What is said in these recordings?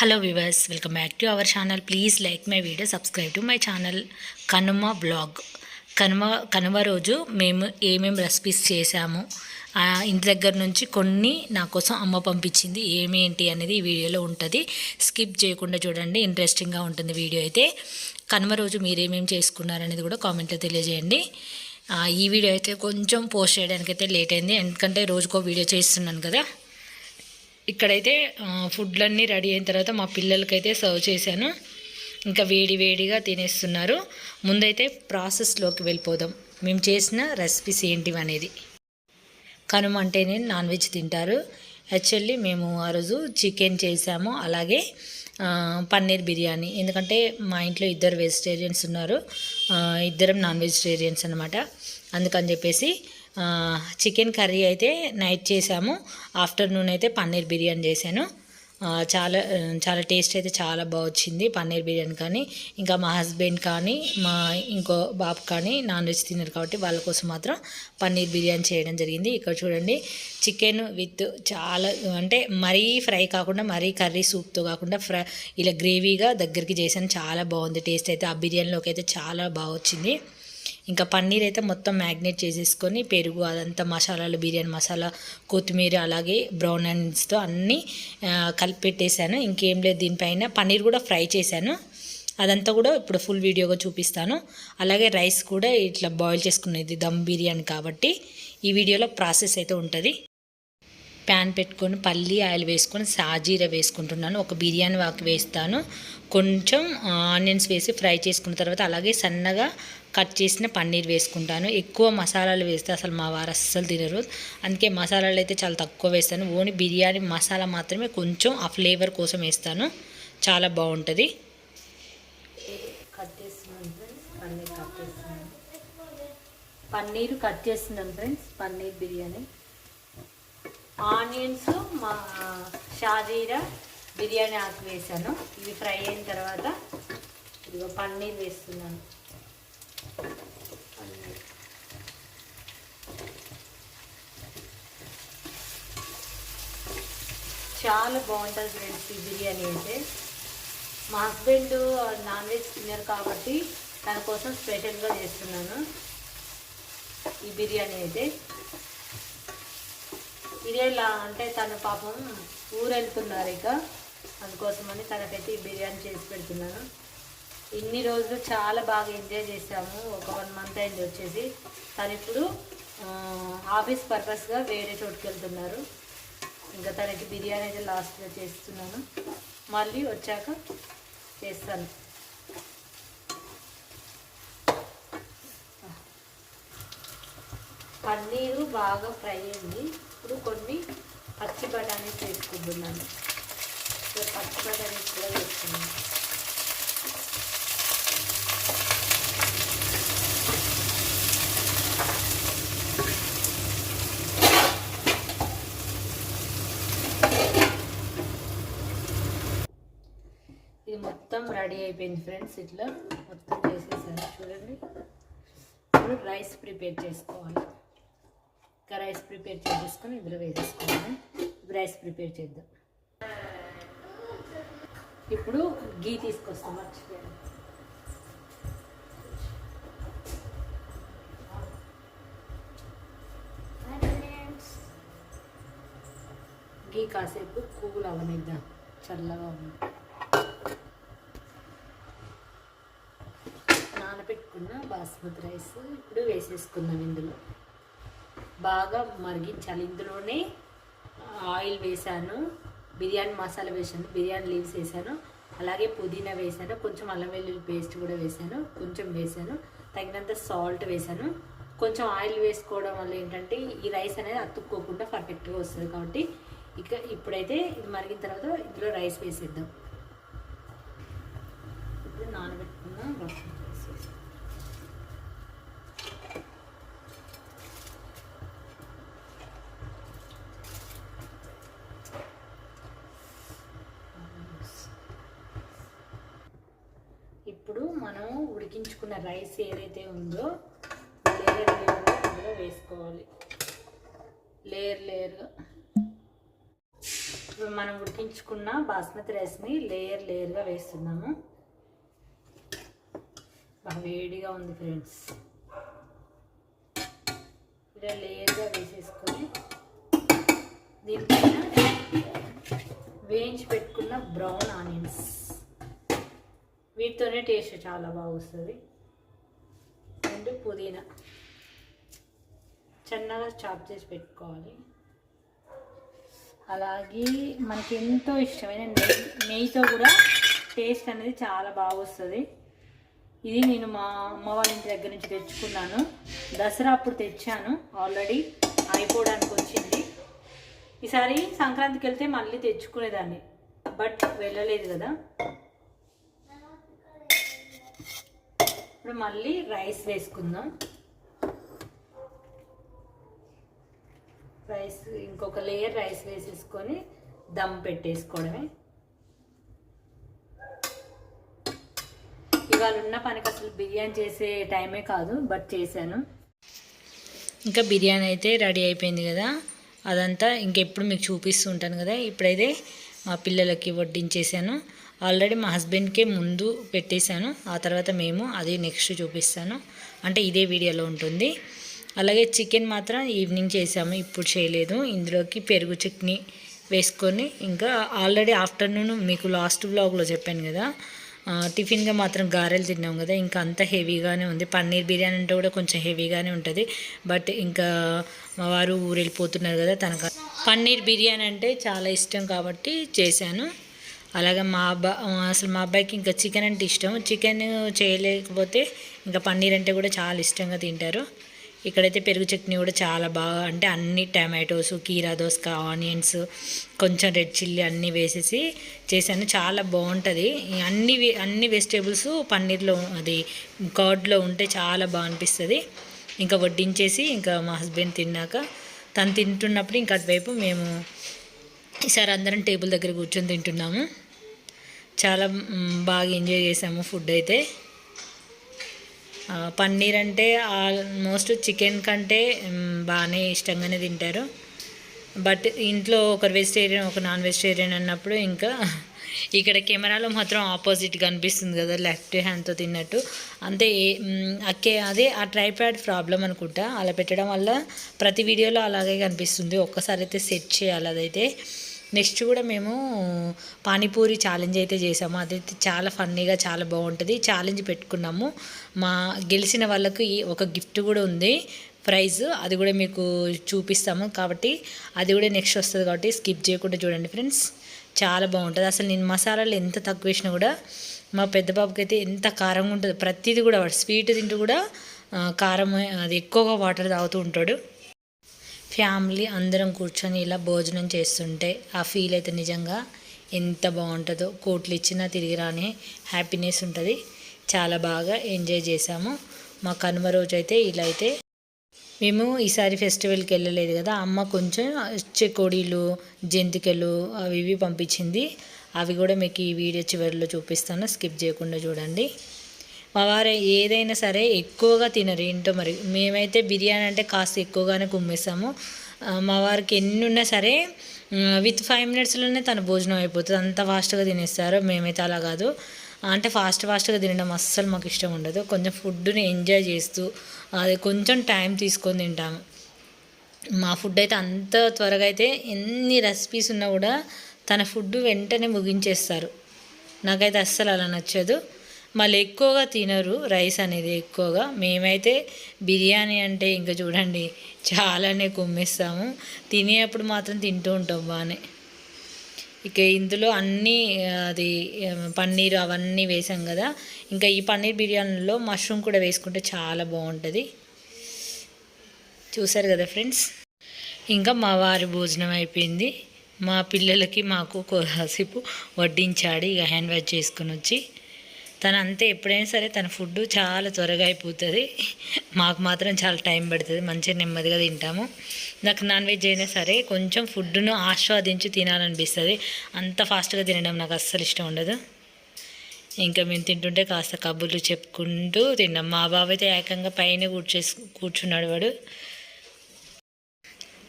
Hello viewers welcome back to our channel please like my video subscribe to my channel Kanuma blog Kanuma Kanuma రోజు మేము ఏమేమి recipes చేశాము? ఇంటి దగ్గర నుంచి కొన్ని నా కోసం అమ్మ పంపించింది. ఏమేంటి అనేది ఈ వీడియోలో ఉంటుంది. స్కిప్ చేయకుండా చూడండి ఇంట్రెస్టింగ్గా ఉంటుంది వీడియో అయితే. కనుమ రోజు మీరేమేమి చేసుకున్నారనేది కూడా కామెంట్లో తెలియజేయండి. ఈ వీడియో అయితే కొంచెం పోస్ట్ చేయడానికి అయితే లేట్ అయింది. ఎందుకంటే రోజుకో వీడియో చేస్తున్నాను కదా. ఇక్కడైతే ఫుడ్లన్నీ రెడీ అయిన తర్వాత మా పిల్లలకైతే సర్వ్ చేశాను. ఇంకా వేడి వేడిగా తినేస్తున్నారు. ముందైతే ప్రాసెస్లోకి వెళ్ళిపోదాం. మేము చేసిన రెసిపీస్ ఏంటివి అనేది కనుమ అంటేనే నాన్ వెజ్ తింటారు. యాక్చువల్లీ మేము ఆ రోజు చికెన్ చేసాము. అలాగే పన్నీర్ బిర్యానీ. ఎందుకంటే మా ఇంట్లో ఇద్దరు వెజిటేరియన్స్ ఉన్నారు. ఇద్దరం నాన్ వెజిటేరియన్స్ అనమాట అందుకని చెప్పేసి చికెన్ కర్రీ అయితే నైట్ చేసాము. ఆఫ్టర్నూన్ అయితే పన్నీర్ బిర్యానీ చేశాను. చాలా చాలా టేస్ట్ అయితే చాలా బాగా వచ్చింది పన్నీర్ బిర్యానీ కానీ ఇంకా మా హస్బెండ్ కానీ మా ఇంకో బాబు కానీ నాన్ వెజ్ తిన్నారు కాబట్టి వాళ్ళ కోసం మాత్రం పన్నీర్ బిర్యానీ చేయడం జరిగింది. ఇక్కడ చూడండి చికెన్ విత్ చాలా అంటే మరీ ఫ్రై కాకుండా మరీ కర్రీ సూప్తో కాకుండా ఫ్రై ఇలా గ్రేవీగా దగ్గరికి చేశాను చాలా బాగుంది టేస్ట్ అయితే. ఆ బిర్యానీలోకి అయితే చాలా బాగా వచ్చింది. ఇంకా పన్నీర్ అయితే మొత్తం మ్యాగ్నేట్ చేసేసుకొని పెరుగు అదంతా మసాలాలు బిర్యానీ మసాలా కొత్తిమీర అలాగే బ్రౌన్ ఆనియన్స్తో అన్నీ కలిపి పెట్టేశాను ఇంకేం లేదు దీనిపైన. పన్నీర్ కూడా ఫ్రై చేశాను. అదంతా కూడా ఇప్పుడు ఫుల్ వీడియోగా చూపిస్తాను. అలాగే రైస్ కూడా ఇట్లా బాయిల్ చేసుకునేది దమ్ బిర్యానీ కాబట్టి ఈ వీడియోలో ప్రాసెస్ అయితే ఉంటుంది. ప్యాన్ పెట్టుకొని పల్లి ఆయిల్ వేసుకొని సాజీర వేసుకుంటున్నాను. ఒక బిర్యానీ వాకి వేస్తాను. కొంచెం ఆనియన్స్ వేసి ఫ్రై చేసుకున్న తర్వాత అలాగే సన్నగా కట్ చేసిన పన్నీర్ వేసుకుంటాను. ఎక్కువ మసాలాలు వేస్తే అసలు మా వారు అస్సలు తినరు. అందుకే మసాలాలు అయితే చాలా తక్కువ వేస్తాను. ఓన్లీ బిర్యానీ మసాలా మాత్రమే కొంచెం ఆ ఫ్లేవర్ కోసం వేస్తాను. చాలా బాగుంటుంది. Cut paneer cut paneer cut చేస్తున్నాను ఫ్రెండ్స్. పన్నీర్ బిర్యానీ. ఆనియన్స్ మా షాజీరా బిర్యానీ ఆకు వేసాను. ఇవి ఫ్రై అయిన తర్వాత ఇదిగో పన్నీర్ వేస్తున్నాను. పన్నీర్. చాలా బాగుంటుంది ఫ్రెండ్స్ ఈ బిర్యానీ అయితే. మా హస్బెండ్ నాన్ వెజ్ తిన్నారు కాబట్టి తన కోసం స్పెషల్గా చేస్తున్నాను ఈ బిర్యానీ అయితే. ఇదేలా అంటే తన పాపం ఊరు వెళ్తున్నారు ఇక. అందుకోసమని తనకైతే ఈ బిర్యానీ చేసి పెడుతున్నాను. ఇన్ని రోజులు చాలా బాగా ఎంజాయ్ చేసాము ఒక వన్ మంత్ అయింది వచ్చేసి. తను ఇప్పుడు ఆఫీస్ పర్పస్గా వేరే చోటుకి వెళ్తున్నారు. ఇంకా తనకి బిర్యానీ అయితే లాస్ట్గా చేస్తున్నాను. మళ్ళీ వచ్చాక చేస్తాను. పన్నీరు బాగా ఫ్రై అయింది. ఇప్పుడు కొన్ని పచ్చి బఠానీస్ వేసుకుంటున్నాను పచ్చి బఠానీస్ కూడా వేసుకున్నాను ఇది మొత్తం రెడీ అయిపోయింది ఫ్రెండ్స్ ఇట్లా. మొత్తం చేసేసాను. చూడండి. ఇప్పుడు రైస్ ప్రిపేర్ చేసుకోవాలి. ఇంకా రైస్ ప్రిపేర్ చేసేసుకొని ఇందులో వేసేసుకోవాలి ఇప్పుడు రైస్ ప్రిపేర్ చేద్దాం. ఇప్పుడు గీ తీసుకొస్తాం మర్చిపోయాను గీ కాసేపు కూల్ అవనిద్దాం. చల్లగా ఉంది. నానబెట్టుకున్న బాస్మతి రైస్ ఇప్పుడు వేసేసుకుందాం ఇందులో. బాగా మరిగించాలి. ఇందులోనే ఆయిల్ వేసాను బిర్యానీ మసాలా వేసాను బిర్యానీ లీవ్స్ వేసాను అలాగే పుదీనా వేసాను కొంచెం అల్లం వెల్లుల్లి పేస్ట్ కూడా వేసాను కొంచెం వేసాను తగినంత సాల్ట్ వేసాను కొంచెం ఆయిల్ వేసుకోవడం వల్ల ఏంటంటే ఈ రైస్ అనేది అతుక్కోకుండా పర్ఫెక్ట్గా వస్తుంది కాబట్టి ఇక ఇప్పుడైతే ఇది మరిగిన తర్వాత ఇందులో రైస్ వేసేద్దాం ఇప్పుడు నానబెట్టుకున్న బాస్మతి రైస్ వేసాను ఇప్పుడు మనం ఉడికించుకున్న రైస్ ఏదైతే ఉందో లేయర్ లేయర్గా అందులో వేసుకోవాలి. లేయర్ లేయర్గా ఇప్పుడు మనం ఉడికించుకున్న బాస్మతి రైస్ని లేయర్ లేయర్గా వేస్తున్నాము. బాగా వేడిగా ఉంది ఫ్రెండ్స్. ఇలా లేయర్గా వేసేసుకొని దీనిపైన వేయించి పెట్టుకున్న బ్రౌన్ ఆనియన్స్. వీటితోనే టేస్ట్ చాలా బాగా వస్తుంది అండ్ పుదీనా. చిన్నగా చాప్ చేసి పెట్టుకోవాలి. అలాగే మనకి ఎంతో ఇష్టమైన నెయ్యి నెయ్యితో కూడా టేస్ట్ అనేది చాలా బాగా వస్తుంది ఇది నేను మా అమ్మ వాళ్ళ ఇంటి దగ్గర నుంచి తెచ్చుకున్నాను. దసరా అప్పుడు తెచ్చాను. ఆల్రెడీ అయిపోవడానికి వచ్చింది. ఈసారి సంక్రాంతికి వెళ్తే మళ్ళీ తెచ్చుకునేదాన్ని. బట్ వెళ్ళలేదు కదా. ఇప్పుడు మళ్ళీ రైస్ వేసుకుందాం. రైస్ ఇంకొక లేయర్ రైస్ వేసేసుకొని దమ్ పెట్టేసుకోవడమే. ఇవాళ ఉన్న పనికి అసలు బిర్యానీ చేసే టైమే కాదు బట్ చేశాను. ఇంకా బిర్యానీ అయితే రెడీ అయిపోయింది కదా. అదంతా ఇంకెప్పుడు మీకు చూపిస్తూ ఉంటాను కదా. ఇప్పుడైతే మా పిల్లలకి వడ్డించేసాను ఆల్రెడీ మా హస్బెండ్కే ముందు పెట్టేశాను. ఆ తర్వాత మేము అది నెక్స్ట్ చూపిస్తాను. అంటే ఇదే వీడియోలో ఉంటుంది. అలాగే చికెన్ మాత్రం ఈవినింగ్ చేసాము. ఇప్పుడు చేయలేదు. ఇందులోకి పెరుగు చట్నీ వేసుకొని ఇంకా ఆల్రెడీ ఆఫ్టర్నూన్ మీకు లాస్ట్ బ్లాగ్లో చెప్పాను కదా టిఫిన్గా మాత్రం గారెలు తిన్నాం కదా. ఇంకా అంత హెవీగానే ఉంది. పన్నీర్ బిర్యానీ అంటే కూడా కొంచెం హెవీగానే ఉంటుంది. బట్ ఇంకా మా వారు ఊరు వెళ్ళిపోతున్నారు కదా తనకు పన్నీర్ బిర్యానీ అంటే చాలా ఇష్టం కాబట్టి చేశాను. అలాగే మా అబ్బా అసలు మా అబ్బాయికి ఇంకా చికెన్ అంటే ఇష్టం. చికెన్ చేయలేకపోతే ఇంకా పన్నీర్ అంటే కూడా చాలా ఇష్టంగా తింటారు. ఇక్కడైతే పెరుగు చట్నీ కూడా చాలా బాగా అంటే అన్ని టమాటోస్ కీరా దోసక ఆనియన్స్ కొంచెం రెడ్ చిల్లీ అన్నీ వేసేసి చేశాను. చాలా బాగుంటుంది. అన్ని అన్ని వెజిటేబుల్స్ పన్నీర్లో అది కర్డ్లో ఉంటే చాలా బాగా అనిపిస్తుంది. ఇంకా వడ్డించేసి ఇంకా మా హస్బెండ్ తిన్నాక తను తింటున్నప్పుడు ఇంకా అటువైపు మేము ఈసారి అందరం టేబుల్ దగ్గర కూర్చొని తింటున్నాము. చాలా బాగా ఎంజాయ్ చేసాము ఫుడ్ అయితే. పన్నీర్ అంటే ఆల్మోస్ట్ చికెన్ కంటే బాగానే ఇష్టంగానే తింటారు. బట్ ఇంట్లో ఒకరు వెజిటేరియన్ ఒక నాన్ వెజిటేరియన్ అన్నప్పుడు ఇంకా ఇక్కడ కెమెరాలో మాత్రం ఆపోజిట్ కనిపిస్తుంది కదా లెఫ్ట్ హ్యాండ్తో తిన్నట్టు. అంతే అక్కే అదే ఆ ట్రైప్యాడ్ ప్రాబ్లం అనుకుంటా. అలా పెట్టడం వల్ల ప్రతి వీడియోలో అలాగే కనిపిస్తుంది. ఒక్కసారి అయితే సెట్ చేయాలి అదైతే. నెక్స్ట్ కూడా మేము పానీపూరి ఛాలెంజ్ అయితే చేసాము. అదైతే చాలా ఫన్నీగా చాలా బాగుంటుంది. ఛాలెంజ్ పెట్టుకున్నాము. మా గెలిచిన వాళ్ళకు ఒక గిఫ్ట్ కూడా ఉంది. ప్రైజ్ అది కూడా మీకు చూపిస్తాము. కాబట్టి అది కూడా నెక్స్ట్ వస్తుంది కాబట్టి స్కిప్ చేయకుండా చూడండి ఫ్రెండ్స్ చాలా బాగుంటుంది. అసలు నేను మసాలాలు ఎంత తక్కువ వేసినా కూడా మా పెద్ద బాబుకి అయితే ఎంత కారంగా ఉంటుంది. ప్రతిదీ కూడా స్వీట్ తింటూ కూడా కారం అది ఎక్కువగా వాటర్ తాగుతూ ఉంటాడు. ఫ్యామిలీ అందరం కూర్చొని ఇలా భోజనం చేస్తుంటే ఆ ఫీల్ అయితే నిజంగా ఎంత బాగుంటుందో. కోట్లు ఇచ్చినా తిరిగి రాని హ్యాపీనెస్ ఉంటుంది. చాలా బాగా ఎంజాయ్ చేసాము మా కనుమ రోజు అయితే ఇలా అయితే మేము ఈసారి ఫెస్టివల్కి వెళ్ళలేదు కదా అమ్మ కొంచెం చెకోడీలు జంతికలు అవి ఇవి పంపించింది. అవి కూడా మీకు ఈ వీడియో చివరిలో చూపిస్తాను. స్కిప్ చేయకుండా చూడండి. మా వారు ఏదైనా సరే ఎక్కువగా తినరు ఏంటో మరి. మేమైతే బిర్యానీ అంటే కాస్త ఎక్కువగానే కుమ్మేస్తాము. మా వారికి ఎన్ని ఉన్నా సరే విత్ ఫైవ్ మినిట్స్లోనే తన భోజనం అయిపోతుంది. అంత ఫాస్ట్గా తినేస్తారు. మేమైతే అలా కాదు. అంటే ఫాస్ట్ ఫాస్ట్గా తినడం అస్సలు మాకు ఇష్టం ఉండదు. కొంచెం ఫుడ్ని ఎంజాయ్ చేస్తూ అది కొంచెం టైం తీసుకొని తింటాము. మా ఫుడ్ అయితే అంత త్వరగా అయితే ఎన్ని రెసిపీస్ ఉన్నా కూడా తన ఫుడ్ వెంటనే ముగించేస్తారు. నాకైతే అస్సలు అలా నచ్చదు. మళ్ళీ ఎక్కువగా తినరు రైస్ అనేది ఎక్కువగా. మేమైతే బిర్యానీ అంటే ఇంకా చూడండి చాలానే కుమ్మిస్తాము. తినేటప్పుడు మాత్రం తింటూ ఉంటాం బాగానే. ఇక ఇందులో అన్నీ అది పన్నీర్ అవన్నీ వేసాం కదా. ఇంకా ఈ పన్నీర్ బిర్యానీలో మష్రూమ్ కూడా వేసుకుంటే చాలా బాగుంటుంది. చూసారు కదా ఫ్రెండ్స్? ఇంకా మా వారి భోజనం అయిపోయింది. మా పిల్లలకి మాకు కొద్దిసేపు వడ్డించాడు. ఇక హ్యాండ్ వాష్ చేసుకుని వచ్చి తను అంతే ఎప్పుడైనా సరే తన ఫుడ్ చాలా త్వరగా అయిపోతుంది. మాకు మాత్రం చాలా టైం పడుతుంది. మంచిగా నెమ్మదిగా తింటాము. నాకు నాన్ వెజ్ అయినా సరే కొంచెం ఫుడ్ను ఆస్వాదించి తినాలనిపిస్తుంది. అంత ఫాస్ట్గా తినడం నాకు అస్సలు ఇష్టం ఉండదు. ఇంకా మేము తింటుంటే కాస్త కబుర్లు చెప్పుకుంటూ తిన్నాం. మా బాబు అయితే ఏకంగా పైన కూర్చేసి కూర్చున్నాడు వాడు.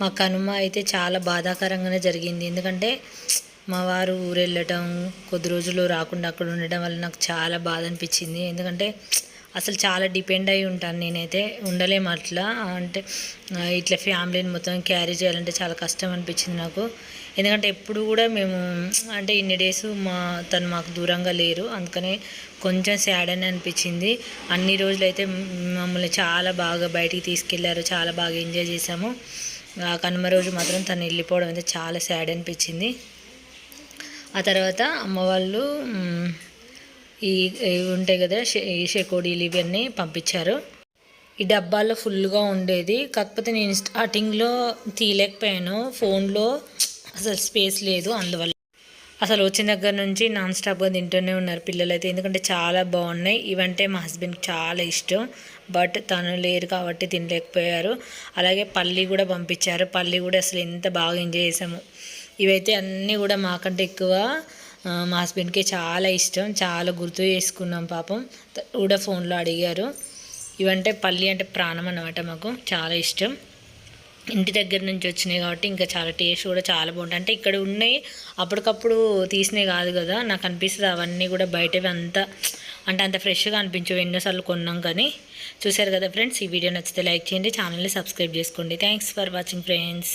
మా కనుమ అయితే చాలా బాధాకరంగానే జరిగింది. ఎందుకంటే మా వారు ఊరు వెళ్ళటం కొద్ది రోజులు రాకుండా అక్కడ ఉండటం వల్ల నాకు చాలా బాధ అనిపించింది. ఎందుకంటే అసలు చాలా డిపెండ్ అయి ఉంటాను నేనైతే. ఉండలేము అట్లా. అంటే ఇట్లా ఫ్యామిలీని మొత్తం క్యారీ చేయాలంటే చాలా కష్టం అనిపించింది నాకు. ఎందుకంటే ఎప్పుడు కూడా మేము అంటే ఇన్ని డేస్ మా తను మాకు దూరంగా లేరు. అందుకనే కొంచెం సాడ్ అని అనిపించింది. అన్ని రోజులు అయితే మమ్మల్ని చాలా బాగా బయటికి తీసుకెళ్ళారు. చాలా బాగా ఎంజాయ్ చేసాము ఆ కనుమ రోజు మాత్రం తను వెళ్ళిపోవడం అయితే చాలా సాడ్ అనిపించింది. ఆ తర్వాత అమ్మ వాళ్ళు ఈ ఇవి ఉంటాయి కదా షె- ఈ షెకోడీలు ఇవన్నీ పంపించారు. ఈ డబ్బాలో ఫుల్గా ఉండేది. కాకపోతే నేను స్టార్టింగ్లో తీయలేకపోయాను. ఫోన్లో అసలు స్పేస్ లేదు అందువల్ల. అసలు వచ్చిన దగ్గర నుంచి నాన్ స్టాప్గా తింటూనే ఉన్నారు పిల్లలు అయితే ఎందుకంటే చాలా బాగున్నాయి. ఇవంటే మా హస్బెండ్కి చాలా ఇష్టం. బట్ తను లేరు కాబట్టి తినలేకపోయారు. అలాగే పల్లి కూడా పంపించారు. పల్లి కూడా అసలు ఎంత బాగా ఎంజాయ్ చేసాము. ఇవైతే అన్నీ కూడా మాకంటే ఎక్కువ మా హస్బెండ్కి చాలా ఇష్టం. చాలా గుర్తు చేసుకున్నాం పాపం. కూడా ఫోన్లో అడిగారు. ఇవంటే పల్లి అంటే ప్రాణం అన్నమాట మాకు. చాలా ఇష్టం. ఇంటి దగ్గర నుంచి వచ్చినాయి కాబట్టి ఇంకా చాలా టేస్ట్ కూడా చాలా బాగుంటాయి. అంటే ఇక్కడ ఉన్నాయి అప్పటికప్పుడు తీసినవి కాదు కదా. నాకు అనిపిస్తుంది అవన్నీ కూడా బయటవి అంతా అంటే అంత ఫ్రెష్గా అనిపించవు. ఎన్నోసార్లు కొన్నాం కానీ. చూసారు కదా ఫ్రెండ్స్ ఈ వీడియో నచ్చితే లైక్ చేయండి ఛానల్ని సబ్స్క్రైబ్ చేసుకోండి. Thanks for watching friends